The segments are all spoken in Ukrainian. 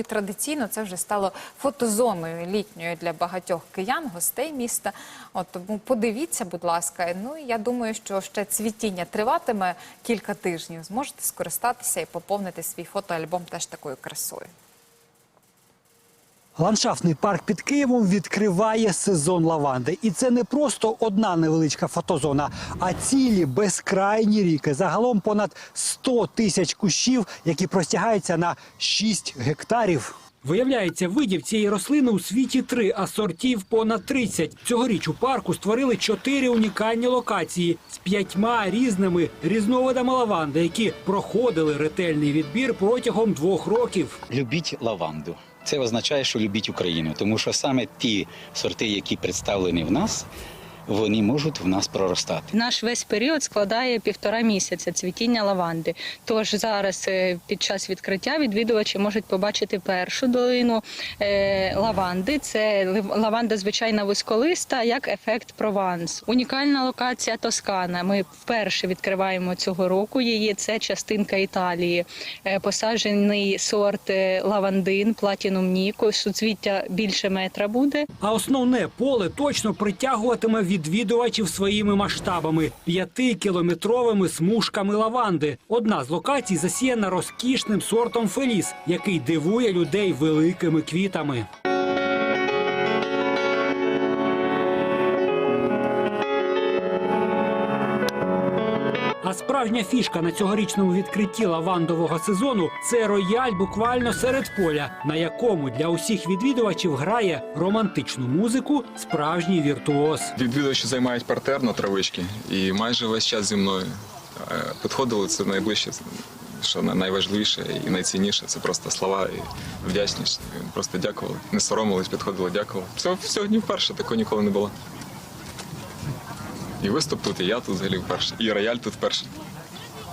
і традиційно це вже стало фотозоною літньою для багатьох киян, гостей міста. От тому подивіться, будь ласка. Ну і я думаю, що ще цвітіння триватиме кілька тижнів. Зможете скористатися і поповнити свій фотоальбом теж такою красою. Ландшафтний парк під Києвом відкриває сезон лаванди. І це не просто одна невеличка фотозона, а цілі безкрайні ріки. Загалом понад 100 тисяч кущів, які простягаються на 6 гектарів. Виявляється, видів цієї рослини у світі три, а сортів понад 30. Цьогоріч у парку створили чотири унікальні локації з п'ятьма різними різновидами лаванди, які проходили ретельний відбір протягом двох років. Любіть лаванду. Це означає, що любіть Україну, тому що саме ті сорти, які представлені в нас, вони можуть в нас проростати. Наш весь період складає півтора місяця цвітіння лаванди. Тож зараз е, під час відкриття відвідувачі можуть побачити першу долину е, лаванди. Це лаванда звичайна вузьколиста, як ефект Прованс. Унікальна локація Тоскана. Ми вперше відкриваємо цього року її. Це частинка Італії. Е, Посаджений сорт лавандин, платінум ніко. Суцвіття більше метра буде. А основне поле точно притягуватиме відвідувачів своїми масштабами п'ятикілометровими смужками лаванди. Одна з локацій засіяна розкішним сортом феліс, який дивує людей великими квітами. А справжня фішка на цьогорічному відкритті лавандового сезону це рояль буквально серед поля, на якому для усіх відвідувачів грає романтичну музику справжній віртуоз. Відвідувачі займають партер на травички і майже весь час зі мною е, підходили. Це найближче, що найважливіше і найцінніше. Це просто слова і вдячність. Просто дякували. Не соромились, підходили, дякували. Це сьогодні вперше такого ніколи не було. І виступ тут, і я тут взагалі вперше. І рояль тут вперше.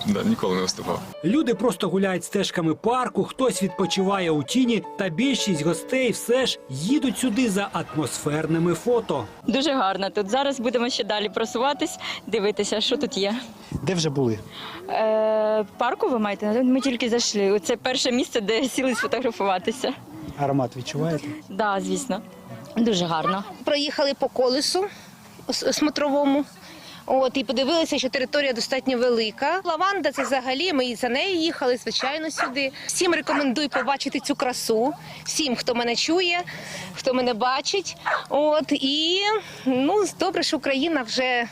Да, ніколи не виступав. Люди просто гуляють стежками парку, хтось відпочиває у тіні, та більшість гостей все ж їдуть сюди за атмосферними фото. Дуже гарно тут. Зараз будемо ще далі просуватись, дивитися, що тут є. Де вже були? Е, парку ви маєте? Ми тільки зайшли. Це перше місце, де сіли сфотографуватися. Аромат відчуваєте? Так, да, звісно. Дуже гарно. проїхали по колесу смотровому. От і подивилися, що територія достатньо велика. Лаванда це взагалі. Ми і за нею їхали, звичайно, сюди. Всім рекомендую побачити цю красу. Всім, хто мене чує, хто мене бачить. От і ну добре, що Україна вже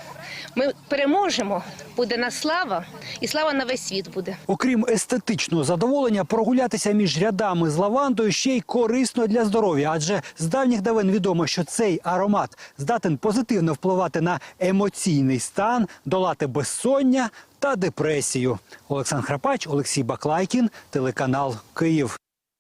ми переможемо. Буде на слава, і слава на весь світ буде. Окрім естетичного задоволення, прогулятися між рядами з лавандою ще й корисно для здоров'я, адже з давніх давен відомо, що цей аромат здатен позитивно впливати на емоційний стан, долати безсоння та депресію. Олександр Храпач, Олексій Баклайкін, телеканал Київ.